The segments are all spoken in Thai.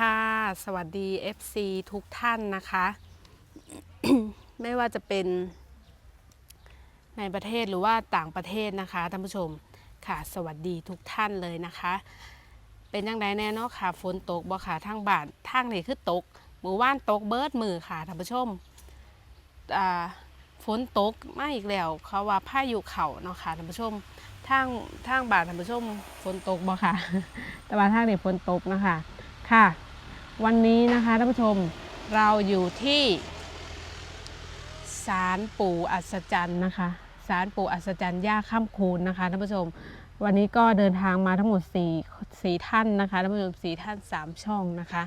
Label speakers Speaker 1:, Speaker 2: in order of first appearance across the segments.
Speaker 1: สวัสดีค่ะ สวัสดี FC ทุกท่านนะคะ ไม่ว่าจะเป็นในประเทศหรือว่าต่างประเทศนะคะท่านผู้ชมค่ะ สวัสดีทุกท่านเลยนะคะ เป็นยังไงแน่เนาะค่ะฝนตกบ่ค่ะทางบ้านทางนี่คือตกหมือว่านตกเบิดมือค่ะท่านผู้ชมฝนตกมาอีกแล้วเขาว่าพายุเข่าเนาะค่ะท่านผู้ชมทางทางบ้านท่านผู้ชมฝนตกบ่ค่ะ แต่ว่าทางนี่ฝนตกนะคะค่ะ วันนี้นะคะท่านผู้ชมเราอยู่ที่ศาลปู่อัศจรรย์นะคะศาลปู่อัศจรรย์ย่าข้ามคูนนะคะท่านผู้ชม วันนี้ก็เดินทางมาทั้งหมด4 4ท่านนะคะท่านผู้ชม4ท่าน 3 ช่องนะคะ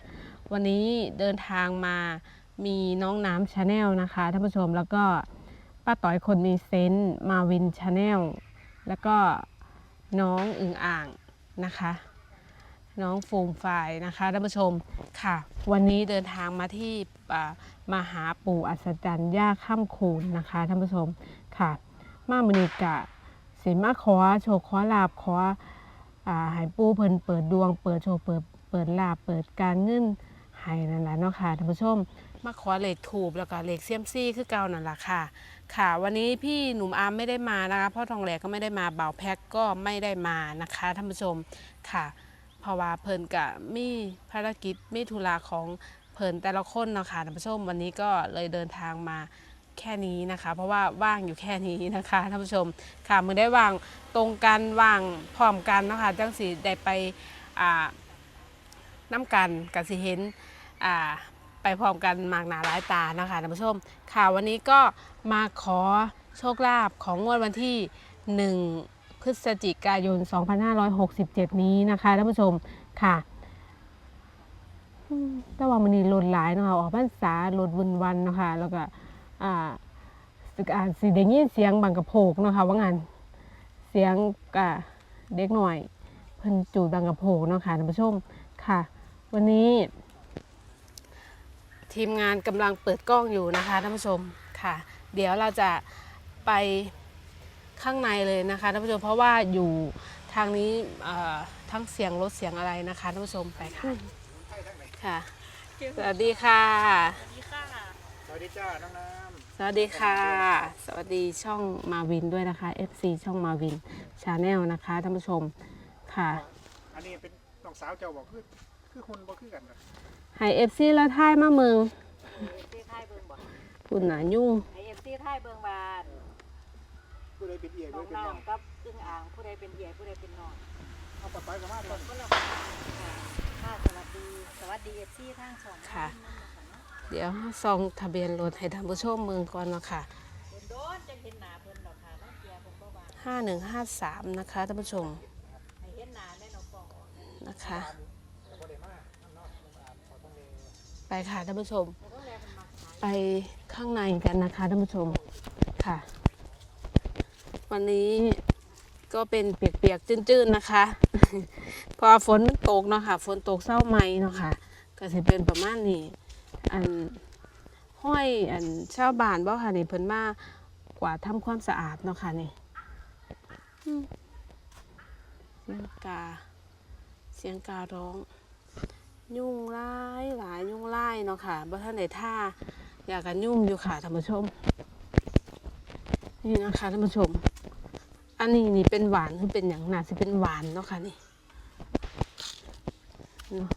Speaker 1: วันนี้เดินทางมามีน้องน้ำชาแนลนะคะท่านผู้ชมแล้วก็ป้าต่อยคนมีเซนต์มาวินชาแนลแล้วก็น้องอึ่งอ่างนะคะ น้องฟูมไฟนะคะท่านผู้ชมค่ะ วันนี้เดินทางมาที่มาหาปู่อัศจรรย์ย่าข้ามคูนนะคะท่านผู้ชมค่ะ มามือนิกะสิมาขอโชว์ขอลาบขออ่าให้ปู่เพิ่นเปิดดวง เปิดโชว์เปิดเปิดลาบเปิดการเงินให้นั่นแหละเนาะค่ะท่านผู้ชมมาขอเหล็กถูบแล้วก็เหล็กเซียมซี่คือเก่านั่นแหละค่ะ ค่ะ วันนี้พี่หนุ่มอาร์มไม่ได้มานะคะพ่อทองแหลกก็ไม่ได้มาเบาแพ็กก็ไม่ได้มานะคะท่านผู้ชมค่ะ เพราะว่าเพิ่นกะมีภารกิจมีธุระของเพิ่นแต่ละคนเนาะค่ะท่านผู้ชมวันนี้ก็เลยเดินทางมาแค่นี้นะคะ เพราะว่าว่างอยู่แค่นี้นะคะท่านผู้ชมค่ะมือได้วางตรงกันวางพร้อมกันเนาะค่ะจังสีได้ไปอ่าน้ำกันกับสิเห็นอ่าไปพร้อมกันมากหนาหลายตานะคะท่านผู้ชมค่ะวันนี้ก็มาขอโชคลาภของงวดวันที่ 1 พฤศจิกายน 2567 นี้นะคะท่านผู้ชมค่ะแต่ว่ามันนี่ลดหลายนะคะออกพรรษาลดวันวันนะคะแล้วก็อ่าสึกอ่านสิได้ยินเสียงบังกระโพกนะคะว่างานเสียงอ่าเด็กหน่อย เพิ่นจูดบังกระโพกเนาะค่ะท่านผู้ชมค่ะ วันนี้ ทีมงานกำลังเปิดกล้องอยู่นะคะท่านผู้ชมค่ะ เดี๋ยวเราจะไป ข้างในเลยนะคะท่านผู้ชมเพราะว่าอยู่ทางนี้เอ่อทั้งเสียงรถเสียงอะไรนะคะท่านผู้ชมไปค่ะค่ะ สวัสดีค่ะ
Speaker 2: สวัสดีจ้าน้องน้
Speaker 1: สวัสดีค่ะ สวัสดีช่องมาวินด้วยนะคะ FC ช่องมาวินชาแนลนะคะท่านผู้ชมค่ะำ
Speaker 2: อันนี้เป็นน้องสาวเจ้าบอกคือคือคนบ่คือกันนะ
Speaker 1: ให้ FC แล้วท่ายมาเมือง
Speaker 3: ซีไทยเบิงบ่
Speaker 1: คุณหนายุ่ง
Speaker 3: ไอเอฟซีไทยเบิงบาน
Speaker 2: ผู้ใดเป็นเอีย
Speaker 3: น้
Speaker 2: ผู้
Speaker 3: อง
Speaker 2: ใดเป็นน้อง
Speaker 3: น้ำกับอึ้งอ่างผู้ใดเป็นเหียผู้ใดเป็นน้อง
Speaker 2: เอาต่อไปก็มาตอน
Speaker 3: ก็เราค่ะค่ะสวัสดีสวัสดีเอฟซีทางสอง
Speaker 1: ค่ะ เดี๋ยวซองทะเบียนรถให้ท่านผู้ชมเมืองก่อนเนาะค่ะ
Speaker 3: โดนจะเห็นหน้าเพิ่นดอกค่ะน้องเกียร์เพิ่นบ่ว่า
Speaker 1: ห้าหนึ่งห้าสามนะคะท่านผู้ชม
Speaker 3: ให้เห็นหน้าแน่นอนฟอง
Speaker 1: นะคะ
Speaker 2: บ่ได้มาน้องน้องน้องอาบขอต้องเลย
Speaker 1: ไปค่ะท่านผู้ชม
Speaker 3: แล้วก็แลเพิ่นมาขาย
Speaker 1: ไปข้างในกันนะคะท่านผู้ชมค่ะ วันนี้ก็เป็นเปียกๆจื้นๆนะคะ พอฝนมันตกเนาะค่ะฝนตกเศร้าไหมเนาะค่ะก็จะเป็นประมาณนี้อันห้อยอันชาวบ้านบ่ค่ะนี่เพิ่นมากว่าดทำความสะอาดเนาะค่ะนี่เสียงกา เสียงการ้อง ยุ่งร้ายหลายยุ่งไล่เนาะค่ะบ่ท่านไหนท่าอยากกันยุ่งอยู่ค่ะท่านผู้ชม นี่นะคะท่านผู้ชม อันนี้นี่เป็นหวานคือเป็นอย่างน่าสิเป็นหวานเนาะค่ะนี่เนาะ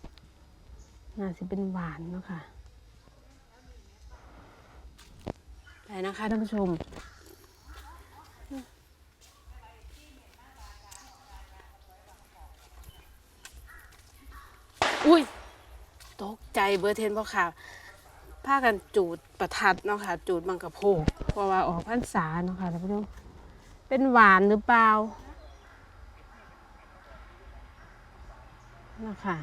Speaker 1: น่าสิเป็นหวานเนาะค่ะไปนะคะท่านผู้ชมอุ้ยตกใจเบอร์เทนเพราะค่ะพากันจูดประทัดเนาะค่ะ จูดมังกรโพกเพราะว่าออกพรรษาเนาะค่ะท่านผู้ชม เป็นหวานหรือเปล่านะคะ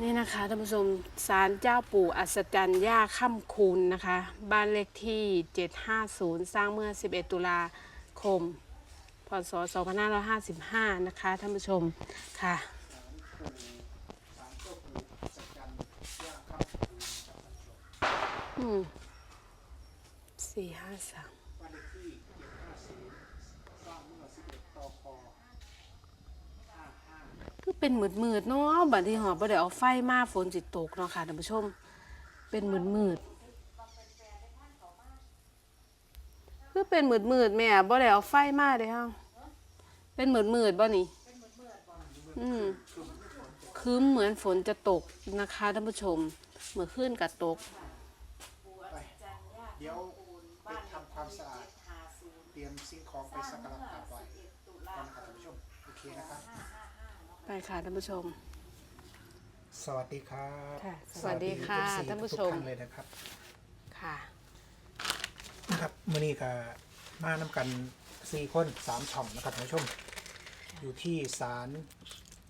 Speaker 1: นี่นะคะท่านผู้ชมศาลเจ้าปู่อัศจรรย์ย่าค่ำคูณนะคะ บ้านเลขที่ 750 สร้างเมื่อ 11 ตุลาคม พศ 2555 นะคะท่านผู้ชมค่ะอืมสี่ห้าสาม
Speaker 2: บ้านเลขที่750สร้างเมื่อ11ตค
Speaker 1: คือเป็นเป็นมืดมืดเนาะบัดนี้หอบบ่ได้เอาไฟมาฝนสิตกเนาะค่ะท่านผู้ชม เป็นมืดมืดคือเป็นมืดมืดแม่บ่ได้เอาไฟมาเด้ฮะเป็นมืดมืดบ่นี่อืมคืมเหมือนฝนจะตกนะคะท่านผู้ชม เมื่อคืนก็ตก
Speaker 2: ไปเดี๋ยวไปทำความสะอาด เตรียม สิ่งของไปสักการะกราบไหว้ก่อนนะครับท่านผู้ชมโอเคนะครับ
Speaker 1: ไปค่ะท่านผู้ชม
Speaker 2: สวัสดีครับ
Speaker 1: ค่ะสวัสดีค่ะ
Speaker 2: สวัส
Speaker 1: ท่านผู้
Speaker 2: ทุก
Speaker 1: ชม
Speaker 2: ท่านเลยนะครับ
Speaker 1: ค่ะ
Speaker 2: นะครับมื่อนี้ก็มาน้ำกันสี่คนสามช่องนะครับท่านผู้ชม อยู่ที่ศาล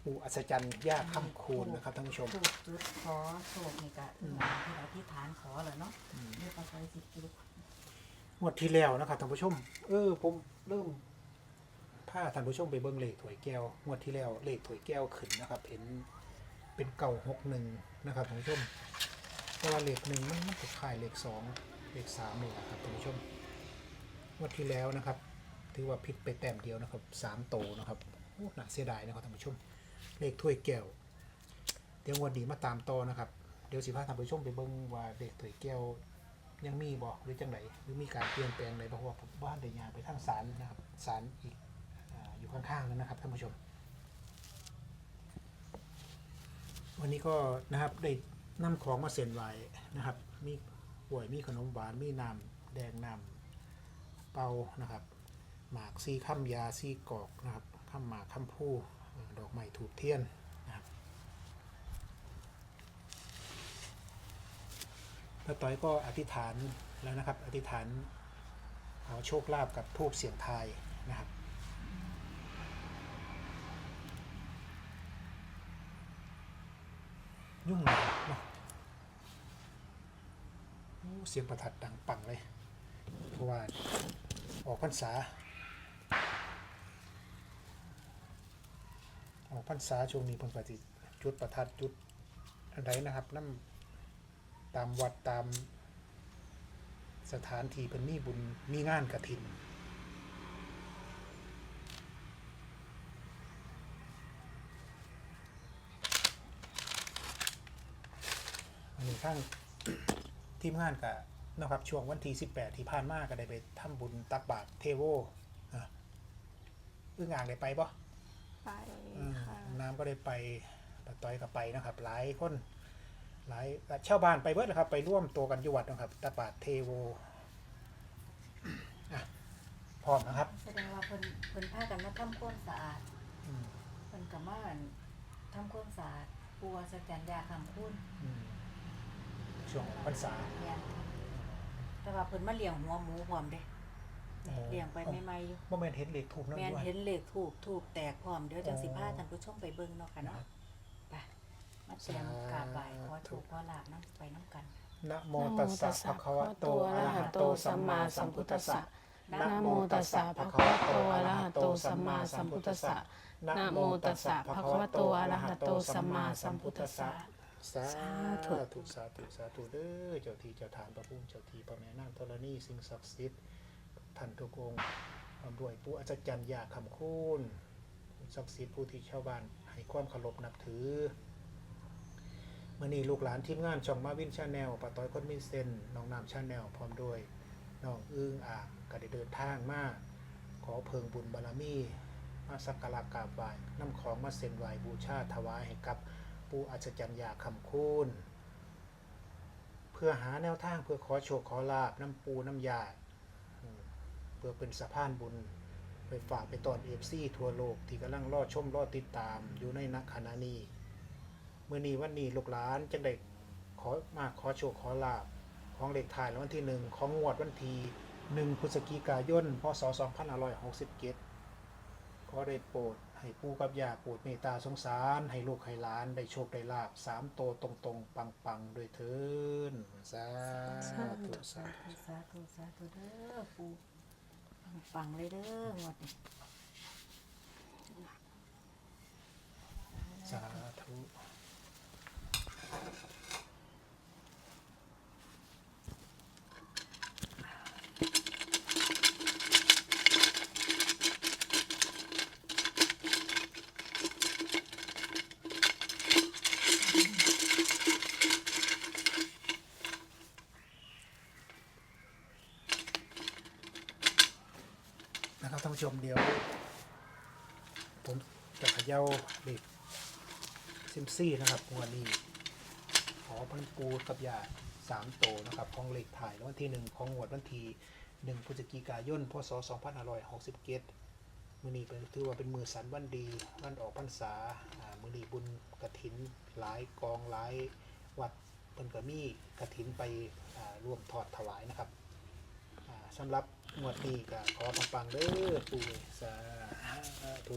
Speaker 2: ปู่อัศจรรย์ย่าค่ำคูณนะครับท่านผู้ชม
Speaker 3: ถูกจุดขอโชคนี่ก็ที่เราที่ฐานขอเหรอเนาะเรียกว่าไปสิจุด
Speaker 2: งวดที่แล้วนะครับท่านผู้ชม เออ ผมเริ่มพาท่านผู้ชมไปเบิ้งเลขถวยแก้วงวดที่แล้วเลขถวยแก้วขึ้นนะครับ เห็นเป็นเก่าหกหนึ่งนะครับท่านผู้ชมแต่ว่าเลขหนึ่งมันมันจะขายเลขสองเลขสามนี่แหละครับท่านผู้ชมงวดที่แล้วนะครับ ถือว่าผิดไปแต้มเดียวนะครับสามโตนะครับโอ้น่าเสียดายนะครับท่านผู้ชม เลขถ้วยแก้ว เดี๋ยวงวันนี้มาตามต่อนะครับ เดี๋ยวสิพาท่านผู้ชมไปเบิ่งว่าเลขถ้วยแก้ว ยังมีบอกหรือจังไหนหรือมีการเปลี่ยนแปลงอะไรเพราะว่าผมบ้านเดียาไปทางศาลนะครับศาลอีกอาอยู่ข้างๆนั้นนะครับท่านผู้ชม วันนี้ก็นะครับได้นำของมาเซ็นไว้นะครับ มีป่วยมีขนมหวานมีน้ำแดงน้ำเปานะครับ หมากซีข้ามยาซีกอกนะครับข้ามหมากข้ามผู้ดอกไม้ถูกเทียน นะครับป้าต้อยก็อธิษฐานแล้วนะครับ อธิษฐานขอโชคลาภกับทูบเสียงทายนะครับยุ่งเลยเนาะโอ้เสียงประทัดดังปังเลย เพราะว่าออกพรรษา ออกพรรษาช่วงนี้เพิ่นก็สิจุดประทัดจุดอะไรนะครับน้ำ ตามวัดตามสถานที่เพิ่นมีบุญมีงานกระถิน อันนี้ข้างทีมงานกับนะครับช่วงวันที่18 ที่ผ่านมาก็ได้ไปทำบุญตักบาตรเทโวอะอึ้งอ่างได้ไปปะ
Speaker 1: ไป
Speaker 2: อืม
Speaker 1: ค่ะ
Speaker 2: น้ำก็ได้ไปปะต้อยก็ไปนะครับ หลายคน หลายชาวบ้านไปเบิดเลยครับ ไปร่วมตัวกันอยู่วัดนะครับตักบาตรเทโวอะพร้อมนะครับ
Speaker 3: แสดงว่าเพิ่นเพิ่นพากันมาทำความสะอาด
Speaker 2: อืม
Speaker 3: เพิ่นก็มาอั่นทำความสะอาดปัวสแตนยาคำพูน
Speaker 2: อืมช่วงพรรษา
Speaker 3: เนี่ยแต่ว่าเพิ่นมาเลี้ยงหัวหมูพร้อมเด้
Speaker 2: โอ้
Speaker 3: เลี้ยงไปใหม่ๆอยู่
Speaker 2: โมเมนเห็นเหล็กถูกนั่น
Speaker 3: แม่น
Speaker 2: ด้วย
Speaker 3: เห็นเลขถูกถูกแตกพร้อมเดี๋ยวจังสิพาท่านผู้ชมไปเบิ่งเนาะค่ะเนาะไปมา เตรียมกราบไหว้ขอโชคขอลาบนํไปนํกัน
Speaker 2: นะโมตัสสะภะคะวะโตอะระหะโตสัมมาสัมพุทธัสสะ
Speaker 1: นะโมตัสสะภะคะวะโตอะระหะโตสัมมาสัมพุทธัสสะนะโมตัสสะภะคะวะโตอะระหะโตสัมมาสัมพุทธัสสะ
Speaker 2: สา
Speaker 1: สาธุ
Speaker 2: ธุสาธุสาธุเด้อเจ้าที่เจ้าทานพระพุ่มเจ้าที่พระแม่นางธรณีสิ่งศักดิ์สิทธิ์ท่านทุกองค์พร้อมด้วยผู้อัศจรรย์ยาคำคูณผู้ศักดิ์สิทธิ์ผู้ที่ชาวบ้านให้ความเคารพนับถือ มื่อนี้ลูกหลานทีมงานช่องมาวินชาแนลปะต้อยคนมีเซนน้องน้ำชาแนลพร้อมด้วยน้องอึ้งอ่างก็ได้เดินทางมาขอเพิงบุญบารมี มาสักการะกราบไหว้นำของมาเส้นไหว้บูชาถวายให้กับปู่อัศจรรย์ยาคำคูณเพื่อหาแนวทางเพื่อขอโชคขอลาบน้ำปูน้ำยาเพื่อเป็นสะพานบุญไปฝากไปตอนเอฟซีทั่วโลกที่กำลังรอชมรอติดตามอยู่ในนักขณะนี้ มื่อนี้วันนี้ลูกหลานจังได้ขอมาขอโชคขอลาบของเลขถ่ายรางวัลที่หนึ่งของงวดวันที่หนึ่งพฤศจิกายนพศ2567ขอได้โปรดให้ปู่กับย่าโปรดเมตตาสงสาร ให้ลูกให้หลานได้โชคได้ลาบสามโตวตรงตรงๆปังปังๆด้วยเถินสาธุสาธุ
Speaker 3: สาธุสาธุเด้อปู่ปังๆเลยเด้องวดนี้
Speaker 2: สาธุ ผู้ชมเดี๋ยว ผมจะเขย่าเด็กซิมซี่นะครับวันนี้ขอพันปูกับยาสามโตนะครับของเหลขถ่ายวันที่หนึ่งของงวดวันที่หนึ่งพฤศจิกายนพศสองพันห้าร้อยหกสิบเจ็ดมือนี้เป็นถือว่าเป็นมือสันวันดีวันออกพรรษามือนี้บุญกระถินหลายกองหลายวัดเพิ่นก็มีกระถินไปร่วมทอดถวายนะครับอ่าสำหรับ งวดนี้ก็ขอปังๆเด้อปู่สาธุ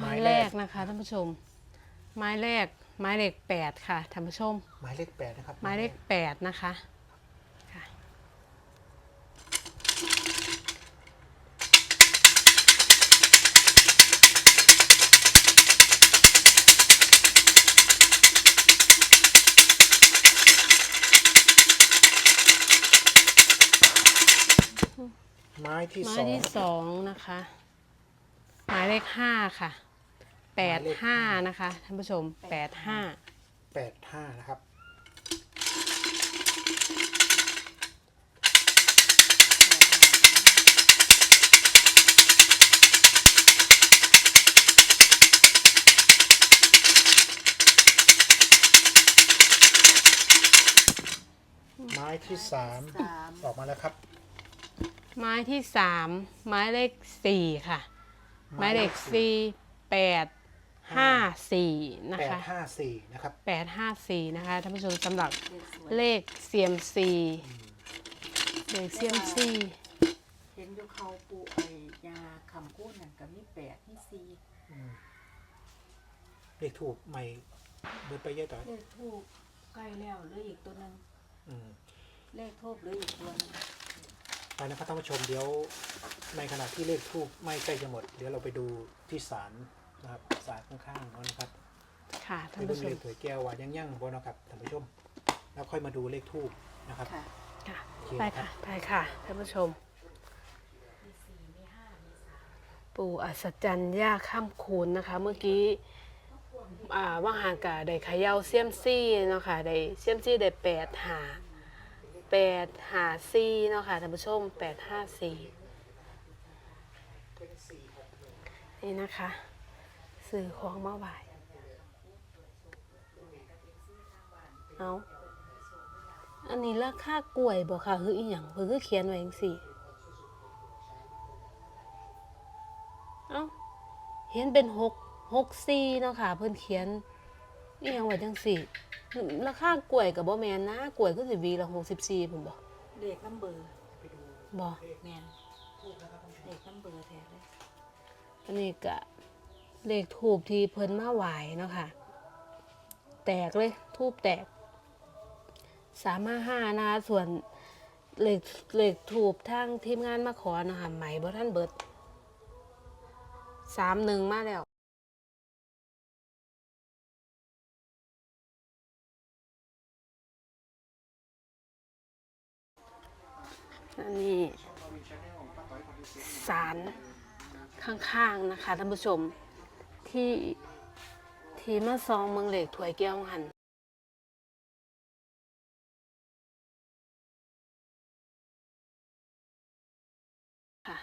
Speaker 1: ไม้แรกนะคะท่านผู้ชม ไม้แรกไม้เลขแปดค่ะท่านผู้ชม
Speaker 2: หมายเลขแปดนะครับ
Speaker 1: ไม้เลขแปดนะคะค่ะ
Speaker 2: ที่
Speaker 1: ไม้
Speaker 2: สอง
Speaker 1: ที่สองนะคะ หมายเลขห้าค่ะแปดห้านะคะท่านผู้ชมแปดห้า
Speaker 2: แปดห้านะครับ ไม้ที่สาม
Speaker 3: สาม
Speaker 2: ออกมาแล้วครับ
Speaker 1: ไม้ที่สามไม้เลขสี่ค่ะ ไม้เลขสี่แปดห้าสี่นะ
Speaker 2: แปด
Speaker 1: คะ
Speaker 2: ห้าสี่นะครับ
Speaker 1: แปดห้าสี่นะคะท่านผู้ชมสำหรับ
Speaker 3: เลขสวย
Speaker 1: เลขเซียมซีเลขเซียมซี
Speaker 3: เห็นอยู่เขาปูไอ้ยาคำพูดนั่นก็มีแปดมีสี่
Speaker 2: อืมเลขถูกใหม่เดินไปเยอะต่อย
Speaker 3: เลขทูบใกล้แล้วเหลืออีกตัวหนึ่ง
Speaker 2: อืม
Speaker 3: เลขทูบเหลืออีกตัวหนึง
Speaker 2: ไปนะครับท่านผู้ชมเดี๋ยวในขณะที่เลขทูบไม่ใกล้จะหมด เดี๋ยวเราไปดูที่ศาลนะครับศาลข้างๆนั่นนะครับ
Speaker 1: ค่ะท่า
Speaker 2: ไป
Speaker 1: น
Speaker 2: ดู
Speaker 1: ผู้ช
Speaker 2: เล
Speaker 1: ม
Speaker 2: ขถวยแก้วว่ายังยั่งบนนะครับท่านผู้ชม แล้วค่อยมาดูเลขทูบนะครับ
Speaker 3: ค่ะ
Speaker 1: ค่ะ
Speaker 2: โอเค
Speaker 1: ไป
Speaker 2: ครั
Speaker 1: ค่ะ
Speaker 2: บ
Speaker 1: ไปค่ะท่านผู้ชม ปู่อัศจรรย์ย่าข้ามคูณนะคะ เมื่อกี้อ่าว่างหางกะได้เขย่าเซียมซี่เนาะค่ะได้เซียมซี่ได้แปดหา แปดหาซีเนาะค่ะท่านผู้ชมแปดห้าสี่นี่นะคะสื่อของเมาบ่ายเอาอันนี้ราคากล้วยบ่ค่ะคืออีหยังเพิ่นคือเขียนไว้จังซี่เอ้าเห็นเป็นหกหกสี่เนาะค่ะ เพิ่นเขียน อีหยังไว้จังสี่ราคากล้วยกับบ่แม่นนะกล้วยคือสิหวีละหกสิบสี่ผมบ่
Speaker 3: เลขน้ำเบอร์
Speaker 1: บ่
Speaker 3: แมนเลขน้ำเบอร์แท้เลย
Speaker 1: อันนี้ก็เลขทูบที่เพิ่นมาไหวเนาะค่ะ แตกเลยทูบแตกสามห้าห้านะคะส่วนเลขเลขทูบทางทีมงานมาขอนะคะไหมบ่ท่านเบิดสามหนึ่งมาแล้ว อันนี้สารข้างๆนะคะท่านผู้ชมที่ที่มาซองเมืองเหล็กถวยแก้วหันค่ะ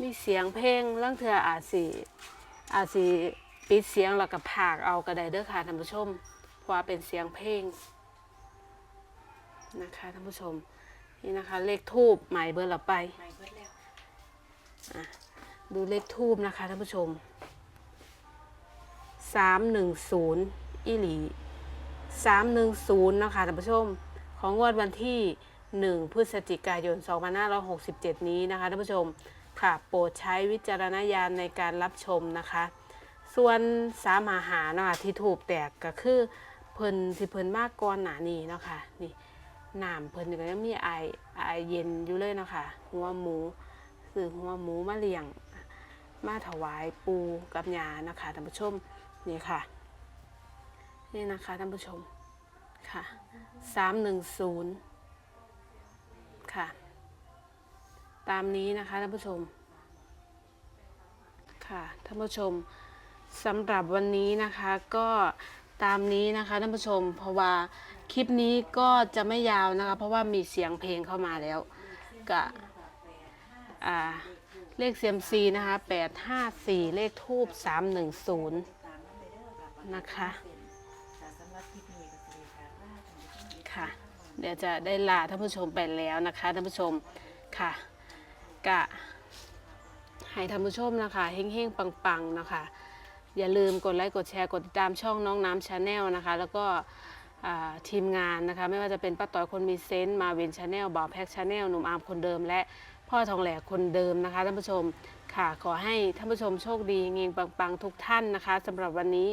Speaker 1: มีเสียงเพลงล่างเธออาจสิอาจสิปิดเสียงแล้วก็พากเอาก็ไดเด้อค่ะท่านผู้ชมเพราะเป็นเสียงเพลงนะคะท่านผู้ชม นี่นะคะ เลขทูบหมายเบอร์เราไป
Speaker 3: ดู
Speaker 1: เลขทูบนะคะท่านผู้ชมสามหนึ่งศูนย์อีหลีสามหนึ่งศูนย์นะคะท่านผู้ชม ของงวดวันที่หนึ่งพฤศจิกายนสองพันห้าร้อยหกสิบเจ็ดนี้นะคะท่านผู้ชมค่ะโปรดใช้วิจารณญาณในการรับชมนะคะ ส่วนสามอาหาเนาะคะที่ถูกแตกก็คือเพิ่นที่เพิ่นมากก่อนหนานี้เนาะค่ะนี่ น้ำเพิ่นก็ยังมีไอไอเย็นอยู่เลยเนาะค่ะหัวหมูคือหัวหมูมาเลี้ยง มาถวายปูกับยานะคะท่านผู้ชมนี่ค่ะ นี่นะคะท่านผู้ชมค่ะสามหนึ่งศูนย์ค่ะ ตามนี้นะคะท่านผู้ชม ค่ะท่านผู้ชมสำหรับวันนี้นะคะก็ตามนี้นะคะท่านผู้ชมเพราะว่า คลิปนี้ก็จะไม่ยาวนะคะ เพราะว่ามีเสียงเพลงเข้ามาแล้วก็อ่าเลขเซียมซีนะคะ854เลขทูบ310นะคะ
Speaker 3: สำหรับคลิปนี้ก็สิได้กราบลาท่านผู้ชม
Speaker 1: ค่ะ เดี๋ยวจะได้ลาท่านผู้ชมไปแล้วนะคะท่านผู้ชมค่ะกะให้ท่านผู้ชมนะคะเฮ้งๆ ปังๆ นะคะ อย่าลืมกดไลค์กดแชร์กดติดตามช่องน้องน้ำชาแนลนะคะ แล้วก็ ทีมงานนะคะ ไม่ว่าจะเป็นป้าต่อยคนมีเซนต์มาวินชาแนลบ่าวแพ็กชาแนลหนุ่มอาร์มคนเดิม และพ่อทองแหลกคนเดิมนะคะท่านผู้ชมค่ะขอให้ท่านผู้ชมโชคดีเงงปังๆ ทุกท่านนะคะสำหรับวันนี้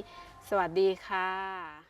Speaker 1: สวัสดีค่ะ